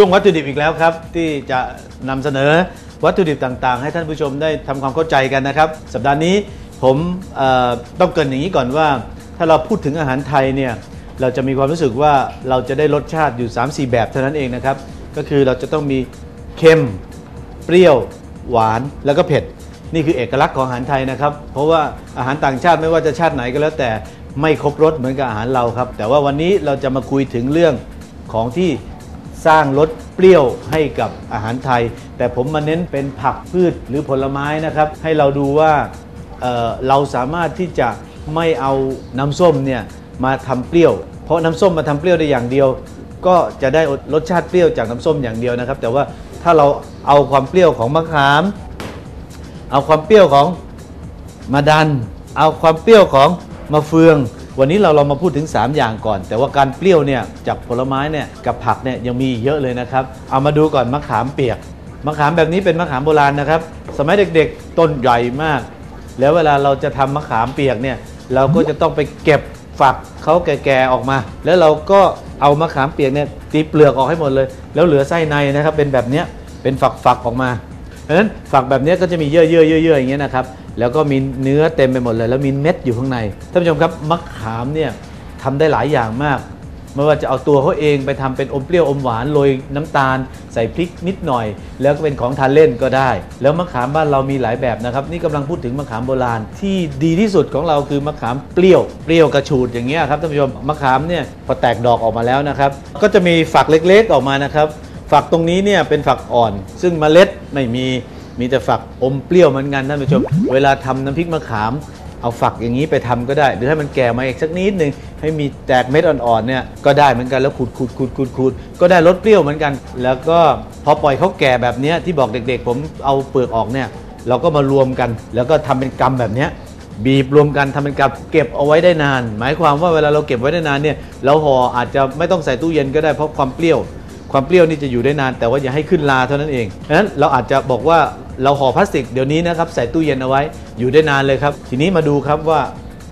ช่วงวัตถุดิบอีกแล้วครับ ที่จะนำเสนอวัตถุดิบต่างๆ ให้ท่านผู้ชมได้ทำความเข้าใจกันนะครับ สัปดาห์นี้ผมต้องเกินอย่างนี้ก่อนว่า ถ้าเราพูดถึงอาหารไทยเนี่ยเราจะมีความรู้สึกว่าเราจะได้รสชาติอยู่ 3-4 แบบเท่านั้นเองนะครับ ก็คือเราจะต้องมีเค็ม เปรี้ยว หวานแล้วก็เผ็ด นี่คือเอกลักษณ์ของอาหารไทยนะครับ เพราะว่าอาหารต่างชาติไม่ว่าจะชาติไหนก็แล้วแต่ไม่ครบรสเหมือนกับอาหารเราครับ แต่ว่าวันนี้เราจะมาคุยถึงเรื่องของที่ สร้างรสเปรี้ยวให้กับอาหารไทย แต่ผมมาเน้นเป็นผักพืชหรือผลไม้นะครับ ให้เราดูว่าเเราสามารถที่จะไม่เอาน้ำส้มเนี่ยมาทำเปรี้ยว เพราะน้ำส้มมาทำเปรี้ยวได้อย่างเดียว ก็จะได้รสชาติเปรี้ยวจากน้ำส้มอย่างเดียวนะครับ แต่ว่าถ้าเราเอาความเปรี้ยวของมะขาม เอาความเปรี้ยวของมาดัน เอาความเปรี้ยวของมะเฟือง วันนี้เราเรามาพูดถึง 3 อย่างก่อน แต่ว่าการเปรี้ยวเนี่ยจากผลไม้เนี่ยกับผักเนี่ยยังมีเยอะเลยนะครับ เอามาดูก่อนมะขามเปียก มะขามแบบนี้เป็นมะขามโบราณนะครับ สมัยเด็กๆต้นใหญ่มาก แล้วเวลาเราจะทำมะขามเปียกเนี่ยเราก็จะต้องไปเก็บฝักเขาแก่ๆออกมา แล้วเราก็เอามะขามเปียกเนี่ยตีเปลือกออกให้หมดเลย แล้วเหลือไส้ในนะครับเป็นแบบเนี้ยเป็นฝักๆออกมาเพราะฉะนั้นฝักแบบนี้ก็จะมีเยื่อเยื่อเยื่อเยื่ออย่างเงี้ยนะครับ แล้วก็มีเนื้อเต็มไปหมดเลย แล้วมีเม็ดอยู่ข้างในท่านผู้ชมครับมะขามเนี่ยทำได้หลายอย่างมากไม่ว่าจะเอาตัวเขาเองไปทำเป็นอมเปรี้ยวอมหวานโรยน้ำตาล ใส่พริกนิดหน่อย แล้วก็เป็นของทานเล่นก็ได้ แล้วมะขามบ้านเรามีหลายแบบนะครับ นี่กำลังพูดถึงมะขามโบราณ ที่ดีที่สุดของเราคือมะขามเปรี้ยวเปรี้ยวกระฉูดอย่างเงี้ยครับท่านผู้ชมมะขามเนี่ยพอแตกดอกออกมาแล้วนะครับ ก็จะมีฝักเล็กๆออกมานะครับ ฝักตรงนี้เนี่ยเป็นฝักอ่อน ซึ่งเมล็ดไม่มี มีแต่ฝักอมเปรี้ยวเหมือนกันท่านผู้ชม เวลาทำน้ำพริกมะขาม เอาฝักอย่างนี้ไปทำก็ได้ หรือให้มันแก่มาอีกสักนิดหนึ่งให้มีแตกเม็ดอ่อนๆเนี่ยก็ได้เหมือนกันแล้วขูดขูดขูดขูดขูดก็ได้รสเปรี้ยวเหมือนกัน แล้วก็พอปล่อยเขาแก่แบบนี้ที่บอกเด็กๆ ผมเอาเปลือกออกเนี่ยเราก็มารวมกัน แล้วก็ทำเป็นกำแบบนี้บีบรวมกันทำเป็นกับเก็บเอาไว้ได้นาน หมายความว่าเวลาเราเก็บไว้ได้นานเนี่ยเราห่ออาจจะไม่ต้องใส่ตู้เย็นก็ได้เพราะความเปรี้ยว ความเปรี้ยวนี่จะอยู่ได้นาน แต่ว่าอย่าให้ขึ้นลาเท่านั้นเองดังนั้นเราอาจจะบอกว่า เราห่อพลาสติกเดี๋ยวนี้นะครับใส่ตู้เย็นเอาไว้อยู่ได้นานเลยครับ ทีนี้มาดูครับว่า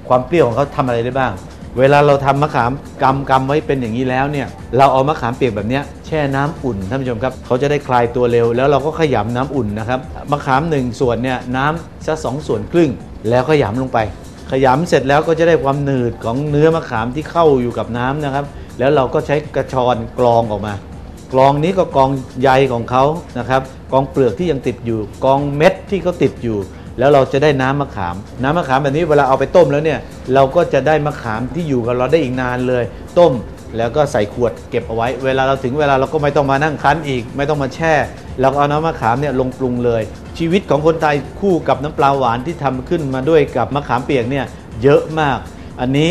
ความเปรี้ยวของเขาทำอะไรได้บ้าง เวลาเราทำมะขามกำกำไว้เป็นอย่างนี้แล้วเนี่ยเราเอามะขามเปียกแบบนี้แช่น้ำอุ่นท่านผู้ชมครับเขาจะได้คลายตัวเร็ว แล้วเราก็ขยำน้ำอุ่นนะครับมะขามหนึ่งส่วนเนี่ยน้ำสักสองส่วนครึ่ง แล้วขยำลงไป ขยำเสร็จแล้วก็จะได้ความหนืดของเนื้อมะขามที่เข้าอยู่กับน้ำนะครับแล้วเราก็ใช้กระชอนกรองออกมา กรองนี้ก็กรองใยของเขานะครับกรองเปลือกที่ยังติดอยู่กรองเม็ดที่เขาติดอยู่ แล้วเราจะได้น้ำมะขาม น้ำมะขามแบบนี้เวลาเอาไปต้มแล้วเนี่ยเราก็จะได้มะขามที่อยู่กับเราได้อีกนานเลย ต้มแล้วก็ใส่ขวดเก็บเอาไว้ เวลาเราถึงเวลาเราก็ไม่ต้องมานั่งคั้นอีก ไม่ต้องมาแช่ เราก็เอาน้ำมะขามเนี่ยลงปรุงเลย ชีวิตของคนไทยคู่กับน้ำปลาหวานที่ทำขึ้นมาด้วยกับมะขามเปียกเนี่ยเยอะมาก อันนี้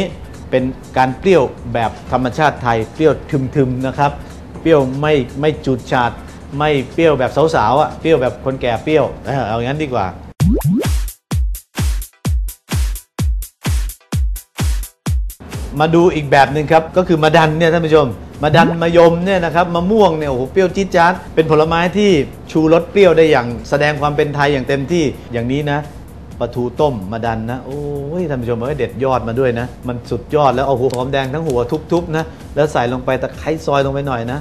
เป็นการเปรี้ยวแบบธรรมชาติไทยเปรี้ยวทึมๆนะครับ เปรี้ยวไม่ไม่จุดฉาดไม่เปรี้ยวแบบสาวๆอะเปรี้ยวแบบคนแก่เปรี้ยวเอาอย่างนั้นดีกว่ามาดูอีกแบบหนึ่งครับ ก็คือมะดันเนี่ยท่านผู้ชมมะดันมะยมเนี่ยนะครับมะม่วงเนี่ยโอ้โหเปรี้ยวจี๊ดจ๊าดเป็นผลไม้ที่ชูรสเปรี้ยวได้อย่างแสดงความเป็นไทยอย่างเต็มที่อย่างนี้นะ ปลาทูต้มมะดันนะ โอ้ยท่านผู้ชมเอ้ยเด็ดยอดมาด้วยนะ มันสุดยอดแล้วเอาหัวหอมแดงทั้งหัวทุบๆนะ แล้วใส่ลงไปตะไคร้ซอยลงไปหน่อยนะ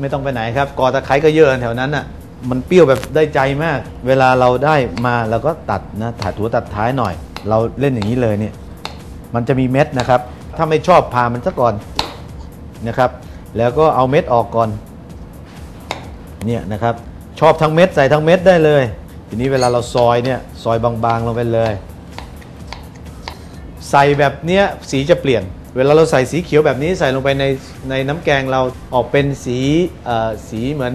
ไม่ต้องไปไหนครับกอตะไคร้ก็เยอะแถวนั้นอะ มันเปรี้ยวแบบได้ใจมาก เวลาเราได้มาเราก็ตัดนะตัดหัวตัดท้ายหน่อย เราเล่นอย่างนี้เลยเนี่ย มันจะมีเม็ดนะครับ ถ้าไม่ชอบพามันซะก่อนนะครับ แล้วก็เอาเม็ดออกก่อน เนี่ยนะครับ ชอบทั้งเม็ดใส่ทั้งเม็ดได้เลย ทีนี้เวลาเราซอยเนี่ยซอยบางๆลงไปเลย ใส่แบบเนี้ยสีจะเปลี่ยน เวลาเราใส่สีเขียวแบบนี้ใส่ลงไปในในน้ำแกงเราออกเป็นสีสีเหมือน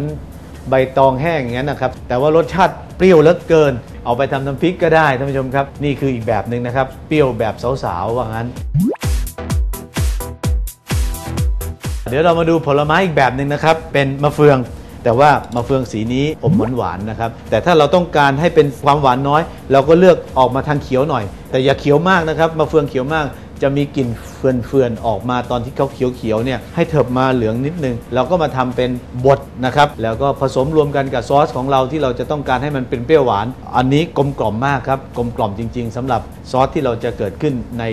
ใบตองแห้งอย่างนั้นนะครับ แต่ว่ารสชาติเปรี้ยวเหลือเกิน เอาไปทำน้ำพริกก็ได้ท่านผู้ชมครับ นี่คืออีกแบบหนึ่งนะครับ เปรี้ยวแบบสาวๆว่างั้น เดี๋ยวเรามาดูผลไม้อีกแบบหนึ่งนะครับ เป็นมะเฟือง แต่ว่ามะเฟืองสีนี้อมหวานๆนะครับ แต่ถ้าเราต้องการให้เป็นความหวานน้อย เราก็เลือกออกมาทางเขียวหน่อย แต่อย่าเขียวมากนะครับมะเฟืองเขียวมากจะมีกลิ่นเฟื่อนๆออกมาตอนที่เขาเขียวๆเนี่ยให้เถิบมาเหลืองนิดนึงเราก็มาทำเป็นบดนะครับ แล้วก็ผสมรวมกันกับซอสของเราที่เราจะต้องการให้มันเป็นเปรี้ยวหวาน อันนี้กลมกล่อมมากครับกลมกล่อมจริง ๆสำหรับซอสที่เราจะเกิดขึ้นใน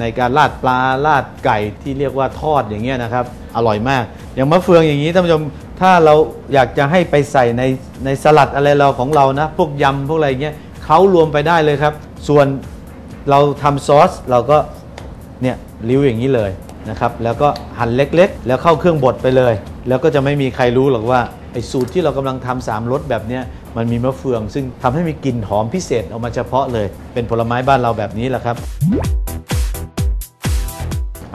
ในการราดปลาราดไก่ที่เรียกว่าทอดอย่างเงี้ยนะครับ อร่อยมาก อย่างมะเฟืองอย่างนี้ท่านผู้ชมถ้าเราอยากจะให้ไปใส่ในในสลัดอะไรเราของเรานะ พวกยำพวกอะไรเงี้ยเขารวมไปได้เลยครับ ส่วนเราทำซอสเราก็เนี่ยริ้วอย่างนี้เลยนะครับ แล้วก็หั่นเล็กๆ แล้วเข้าเครื่องบดไปเลย แล้วก็จะไม่มีใครรู้หรอกว่าไอ้สูตรที่เรากำลังทำสามรสแบบเนี้ยมันมีมะเฟือง ซึ่งทำให้มีกลิ่นหอมพิเศษออกมาเฉพาะเลย เป็นผลไม้บ้านเราแบบนี้แหละครับ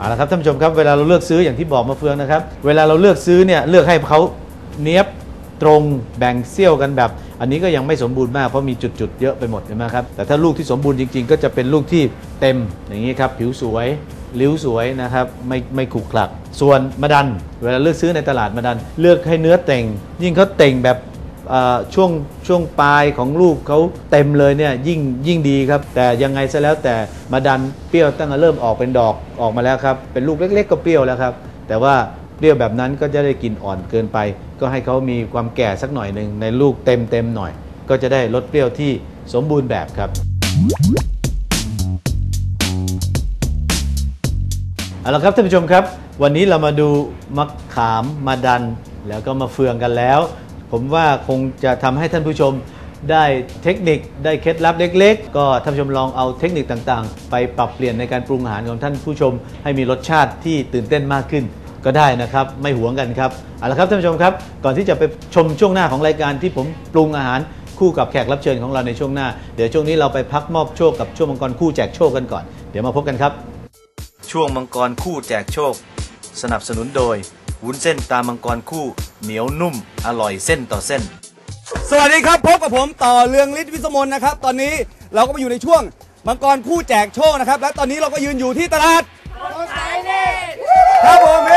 เอาละครับท่านผู้ชมครับเวลาเราเลือกซื้ออย่างที่บอกมาเฟืองนะครับ เวลาเราเลือกซื้อเนี่ยเลือกให้เขาเนี้ยบตรงแบ่งเซี่ยวกันแบบ อันนี้ก็ยังไม่สมบูรณ์มากเพราะมีจุดๆเยอะไปหมดใช่ไหมครับแต่ถ้าลูกที่สมบูรณ์จริง ๆ ก็จะเป็นลูกที่เต็มอย่างนี้ครับผิวสวยริ้วสวยนะครับไม่ไม่ขรุขระส่วนมะดัน เวลาเลือกซื้อในตลาดมะดัน เลือกให้เนื้อเต่ง ยิ่งเขาเต่งแบบ ช่วงช่วงปลายของลูกเขาเต็มเลยเนี่ยยิ่งยิ่งดีครับ แต่ยังไงซะแล้วแต่มาดันเปรี้ยวตั้งแต่เริ่มออกเป็นดอกออกมาแล้วครับ เป็นลูกเล็ก ๆ ก็เปรี้ยวแล้วครับ แต่ว่าเปรี้ยวแบบนั้นก็จะได้กลินอ่อนเกินไป ก็ให้เขามีความแก่สักหน่อยหนึ่งในลูกเต็มเต็มหน่อย ก็จะได้รสเปรี้ยวที่สมบูรณ์แบบครับเอาละครับท่านผู้ชมครับ วันนี้เรามาดูมะขามมาดันแล้วก็มาเฟืองกันแล้ว ผมว่าคงจะทำให้ท่านผู้ชมได้เทคนิคได้เคล็ดลับเล็ก ๆ ก็ท่านผู้ชมลองเอาเทคนิคต่างๆ ไปปรับเปลี่ยนในการปรุงอาหารของท่านผู้ชม ให้มีรสชาติที่ตื่นเต้นมากขึ้น ก็ได้นะครับ ไม่หวงกันครับเอาละครับท่านผู้ชมครับ ก่อนที่จะไปชมช่วงหน้าของรายการที่ผมปรุงอาหารคู่กับแขกรับเชิญของเราในช่วงหน้า เดี๋ยวช่วงนี้เราไปพักมอบโชคกับช่วงมังกรคู่แจกโชคกันก่อน เดี๋ยวมาพบกันครับ ช่วงมังกรคู่แจกโชค สนับสนุนโดย วุ้นเส้นตามังกรคู่ เหนียวนุ่ม อร่อยเส้นต่อเส้น สวัสดีครับพบกับผมต่อเรืองฤทธิ์วิสมนนะครับ ตอนนี้เราก็มาอยู่ในช่วงมังกรคู่แจกโชคนะครับ และตอนนี้เราก็ยืนอยู่ที่ตลาดครับผมเฮ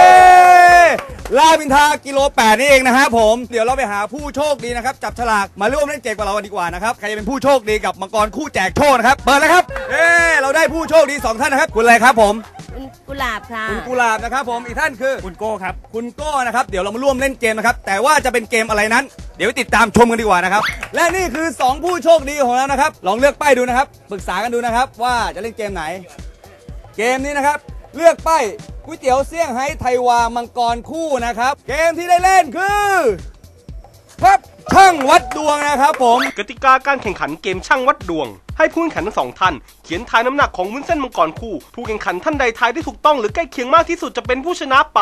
ลาบินทากิโล8นี่เองนะฮะผม เดี๋ยวเราไปหาผู้โชคดีนะครับ จับฉลากมาร่วมเล่นเกมกับเราดีกว่านะครับ ใครจะเป็นผู้โชคดีกับมังกรคู่แจกโชคนะครับ เปิดเลยครับ เอ้เราได้ผู้โชคดีสองท่านนะครับ คุณอะไรครับผม คุณกุหลาบค่ะ คุณกุหลาบนะครับผมอีกท่านคือ คุณโก้ครับ คุณโก้นะครับเดี๋ยวเรามาร่วมเล่นเกมนะครับแต่ว่าจะเป็นเกมอะไรนั้น เดี๋ยวไปติดตามชมกันดีกว่านะครับและนี่คือ 2 ผู้โชคดีของเรานะครับ ลองเลือกป้ายดูนะครับปรึกษากันดูนะครับ ว่าจะเล่นเกมไหน เกมนี้นะครับ เลือกป้ายก๋วยเตี๋ยวเซี่ยงไฮ้ไทยวามังกรคู่นะครับ เกมที่ได้เล่นคือครับช่างวัดดวงนะครับผม กติกาการแข่งขันเกมช่างวัดดวง ให้ผู้แข่งขันทั้งสองท่าน เขียนทายน้ำหนักของวุ้นเส้นมังกรคู่ ผู้แข่งขันท่านใดทายได้ถูกต้องหรือใกล้เคียงมากที่สุดจะเป็นผู้ชนะไป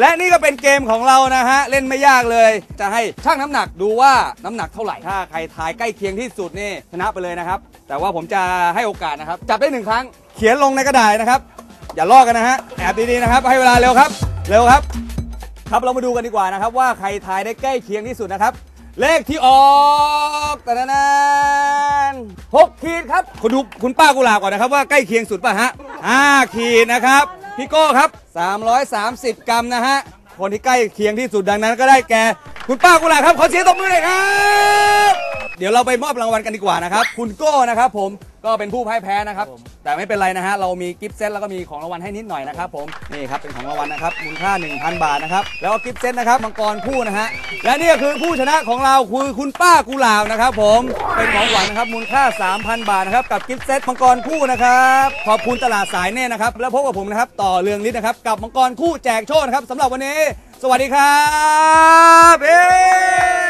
และนี่ก็เป็นเกมของเรานะฮะ เล่นไม่ยากเลย จะให้ชั่งน้ำหนักดูว่าน้ำหนักเท่าไหร่ถ้าใครทายใกล้เคียงที่สุดนี่ชนะไปเลยนะครับ แต่ว่าผมจะให้โอกาสนะครับจับได้หนึ่งครั้ง เขียนลงในกระดาษนะครับ อย่าลอกกันนะฮะแอบดีๆนะครับ ให้เวลาเร็วครับ เร็วครับ ครับเรามาดูกันดีกว่านะครับ ว่าใครทายได้ใกล้เคียงที่สุดนะครับ เลขที่ออกแต่นานหกขีดครับคุณดูคุณป้ากุหลาบก่อนนะครับว่าใกล้เคียงสุดป่ะฮะห้าขีดนะครับพี่โก้ครับ 330 กรัมนะฮะคนที่ใกล้เคียงที่สุดดังนั้นก็ได้แก่ คุณป้ากุหลาบครับขอเสียงตบมือหน่อยครับ เดี๋ยวเราไปมอบรางวัลกันดีกว่านะครับ คุณโก้นะครับผมก็เป็นผู้พ่ายแพ้นะครับ แต่ไม่เป็นไรนะฮะเรามีกิฟต์เซตแล้วก็มีของรางวัลให้นิดหน่อยนะครับผมนี่ครับเป็นของรางวัลนะครับมูลค่า 1,000 บาทนะครับแล้วก็กิฟต์เซตนะครับมังกรคู่นะฮะและนี่ก็คือผู้ชนะของเราคือคุณป้ากุหลาบนะครับผมเป็นของขวัญนะครับมูลค่า 3,000 บาทนะครับกับกิฟต์เซตมังกรคู่นะครับขอบคุณตลาดสายเน่นะครับแล้วพบกับผมนะครับต่อเรืองฤทธิ์นะครับกับมังกรคู่แจกโชคนะครับสำหรับวันนี้ สวัสดีครับเย้